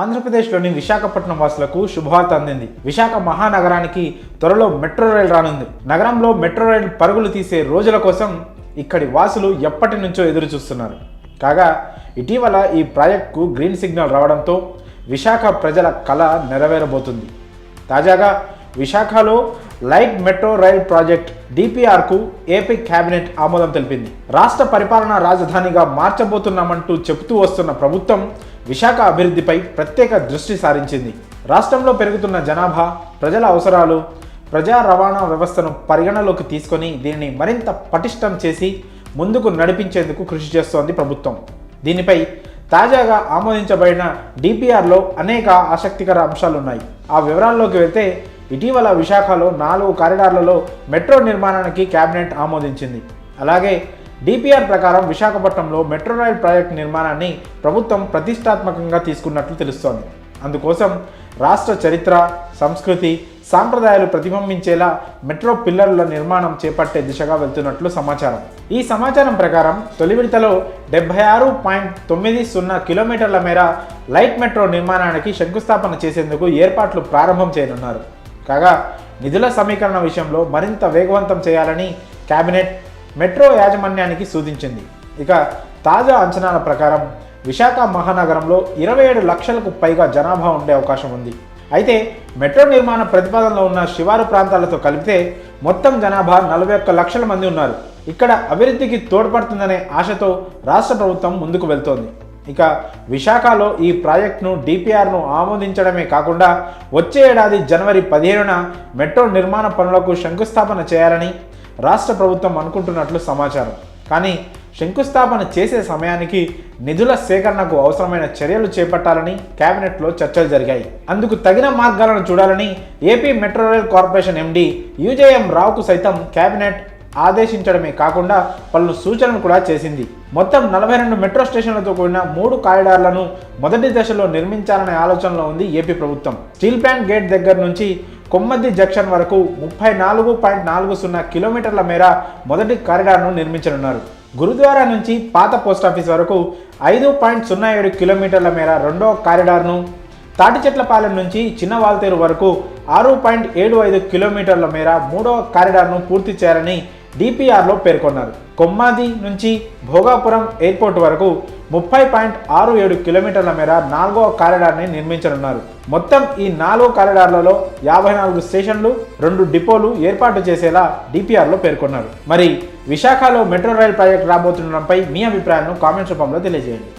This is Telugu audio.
ఆంధ్రప్రదేశ్లోని విశాఖపట్నం వాసులకు శుభవార్త అందింది. విశాఖ మహానగరానికి త్వరలో మెట్రో రైల్ రానుంది. నగరంలో మెట్రో రైల్ పరుగులు తీసే రోజుల కోసం ఇక్కడి వాసులు ఎప్పటి నుంచో ఎదురు చూస్తున్నారు కాగా ఇటీవల ఈ ప్రాజెక్టుకు గ్రీన్ సిగ్నల్ రావడంతో విశాఖ ప్రజల కళ నెరవేరబోతుంది. తాజాగా విశాఖలో లైట్ మెట్రో రైల్ ప్రాజెక్ట్ డిపిఆర్కు ఏపీ కేబినెట్ ఆమోదం తెలిపింది. రాష్ట్ర పరిపాలనా రాజధానిగా మార్చబోతున్నామంటూ చెబుతూ వస్తున్న ప్రభుత్వం విశాఖ అభివృద్ధిపై ప్రత్యేక దృష్టి సారించింది. రాష్ట్రంలో పెరుగుతున్న జనాభా ప్రజల అవసరాలు ప్రజా రవాణా వ్యవస్థను పరిగణలోకి తీసుకొని దీనిని మరింత పటిష్టం చేసి ముందుకు నడిపించేందుకు కృషి చేస్తోంది ప్రభుత్వం. దీనిపై తాజాగా ఆమోదించబడిన డిపిఆర్లో అనేక ఆసక్తికర అంశాలున్నాయి. ఆ వివరాల్లోకి వెళ్తే ఇటీవల విశాఖలో నాలుగు కారిడార్లలో మెట్రో నిర్మాణానికి కేబినెట్ ఆమోదించింది. అలాగే డిపిఆర్ ప్రకారం విశాఖపట్నంలో మెట్రో రైల్ ప్రాజెక్టు నిర్మాణాన్ని ప్రభుత్వం ప్రతిష్టాత్మకంగా తీసుకున్నట్లు తెలుస్తోంది. అందుకోసం రాష్ట్ర చరిత్ర సంస్కృతి సాంప్రదాయాలు ప్రతిబింబించేలా మెట్రో పిల్లర్ల నిర్మాణం చేపట్టే దిశగా వెళ్తున్నట్లు సమాచారం. ఈ సమాచారం ప్రకారం తొలి విడతలో డెబ్బై ఆరు పాయింట్ తొమ్మిది సున్నా కిలోమీటర్ల మేర లైట్ మెట్రో నిర్మాణానికి శంకుస్థాపన చేసేందుకు ఏర్పాట్లు ప్రారంభం చేయనున్నారు. కాగా నిధుల సమీకరణ విషయంలో మరింత వేగవంతం చేయాలని కేబినెట్ మెట్రో యాజమాన్యానికి సూచించింది ఇక తాజా అంచనాల ప్రకారం విశాఖ మహానగరంలో ఇరవై ఏడు లక్షలకు పైగా జనాభా ఉండే అవకాశం ఉంది. అయితే మెట్రో నిర్మాణ ప్రతిపాదనలో ఉన్న శివారు ప్రాంతాలతో కలిపితే మొత్తం జనాభా నలభై ఒక్క లక్షల మంది ఉన్నారు. ఇక్కడ అభివృద్ధికి తోడ్పడుతుందనే ఆశతో రాష్ట్ర ప్రభుత్వం ముందుకు వెళ్తోంది. ఇక విశాఖలో ఈ ప్రాజెక్టును డిపిఆర్ను ఆమోదించడమే కాకుండా వచ్చే ఏడాది జనవరి పదిహేనున మెట్రో నిర్మాణ పనులకు శంకుస్థాపన చేయాలని రాష్ట్ర ప్రభుత్వం అనుకుంటున్నట్లు సమాచారం. కానీ శంకుస్థాపన చేసే సమయానికి నిధుల సేకరణకు అవసరమైన చర్యలు చేపట్టాలని కేబినెట్లో చర్చలు జరిగాయి. అందుకు తగిన మార్గాలను చూడాలని AP metro rail corporation MD UJM రావుకు సైతం కేబినెట్ ఆదేశించడమే కాకుండా పలు సూచనలు కూడా చేసింది. మొత్తం నలభై రెండు మెట్రో స్టేషన్లతో కూడిన మూడు కారిడార్లను మొదటి దశలో నిర్మించాలనే ఆలోచనలో ఉంది ఏపీ ప్రభుత్వం. స్టీల్ ప్లాంట్ గేట్ దగ్గర నుంచి కొమ్మద్ది జంక్షన్ వరకు ముప్పై నాలుగు పాయింట్ నాలుగు సున్నా కిలోమీటర్ల మేర మొదటి కారిడార్ను నిర్మించనున్నారు. గురుద్వారా నుంచి పాత పోస్టాఫీస్ వరకు ఐదు పాయింట్ సున్నా ఏడు కిలోమీటర్ల మేర రెండో కారిడార్ను తాటిచెట్లపాలెం నుంచి చిన్న వాల్తేరు వరకు ఆరు పాయింట్ ఏడు ఐదు కిలోమీటర్ల మేర మూడో కారిడార్ను పూర్తి చేయాలని డిపిఆర్లో పేర్కొన్నారు. కొమ్మాది నుంచి భోగాపురం ఎయిర్పోర్ట్ వరకు ముప్పై పాయింట్ ఆరు ఏడు కిలోమీటర్ల మేర నాలుగో కారిడార్ని నిర్మించనున్నారు. మొత్తం ఈ నాలుగు కారిడార్లలో యాభై నాలుగు స్టేషన్లు రెండు డిపోలు ఏర్పాటు చేసేలా డిపిఆర్లో పేర్కొన్నారు. మరి విశాఖలో మెట్రో రైల్ ప్రాజెక్ట్ రాబోతుండడంపై మీ అభిప్రాయాలను కామెంట్స్ రూపంలో తెలియజేయండి.